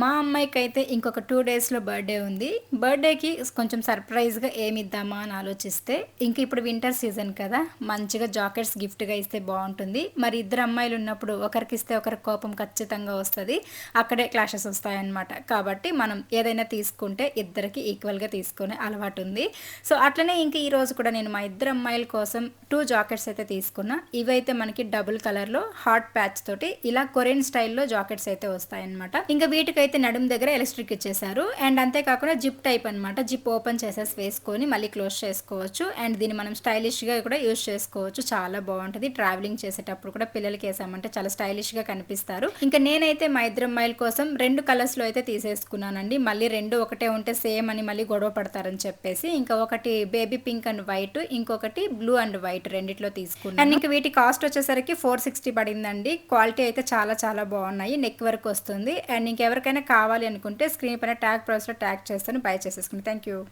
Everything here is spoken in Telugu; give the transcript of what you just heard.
మా అమ్మాయికి అయితే ఇంకొక టూ డేస్లో బర్త్డే ఉంది. బర్త్డేకి కొంచెం సర్ప్రైజ్గా ఏమి ఇద్దామా అని ఆలోచిస్తే ఇంక ఇప్పుడు వింటర్ సీజన్ కదా మంచిగా జాకెట్స్ గిఫ్ట్గా ఇస్తే బాగుంటుంది. మరి ఇద్దరు అమ్మాయిలు ఉన్నప్పుడు ఒకరికి ఇస్తే ఒకరి కోపం ఖచ్చితంగా వస్తుంది. అక్కడే క్లాషెస్ వస్తాయన్నమాట. కాబట్టి మనం ఏదైనా తీసుకుంటే ఇద్దరికి ఈక్వల్గా తీసుకునే అలవాటు ఉంది. సో అట్లనే ఇంక ఈరోజు కూడా నేను మా ఇద్దరు అమ్మాయిల కోసం టూ జాకెట్స్ అయితే తీసుకున్నా. ఇవైతే మనకి డబుల్ కలర్లో హాట్ ప్యాచ్ తోటి ఇలా కొరియన్ స్టైల్లో జాకెట్స్ అయితే వస్తాయన్నమాట. ఇంకా వీటికి అయితే నడుము దగ్గర ఎలక్ట్రిక్ ఇచ్చేసారు అండ్ అంతేకాకుండా జిప్ టైప్ అనమాట జిప్ ఓపెన్ చేసేసి వేసుకొని మళ్ళీ క్లోజ్ చేసుకోవచ్చు. అండ్ దీన్ని మనం స్టైలిష్గా కూడా యూజ్ చేసుకోవచ్చు. చాలా బాగుంటుంది. ట్రావెలింగ్ చేసేటప్పుడు కూడా పిల్లలకి వేసామంటే చాలా స్టైలిష్గా కనిపిస్తారు. ఇంకా నేనైతే మా ఇద్దరు మైల్ కోసం రెండు కలర్స్లో అయితే తీసేసుకున్నానండి. మళ్ళీ రెండు ఒకటే ఉంటే సేమ్ అని మళ్ళీ గొడవ పడతారని చెప్పేసి ఇంకా ఒకటి బేబీ పింక్ అండ్ వైట్ ఇంకొకటి బ్లూ అండ్ వైట్ రెండిట్లో తీసుకున్నాను. అండ్ ఇంకా వీటి కాస్ట్ వచ్చేసరికి ఫోర్ సిక్స్టీ పడిందండి. క్వాలిటీ అయితే చాలా చాలా బాగున్నాయి. నెక్ వర్క్ వస్తుంది. అండ్ ఇంకెవరికైనా కావాలి అనుకుంటే స్క్రీన్ పైన ట్యాగ్ ప్రైస్లో ట్యాగ్ చేస్తాను బై చేసేసుకుని. Thank you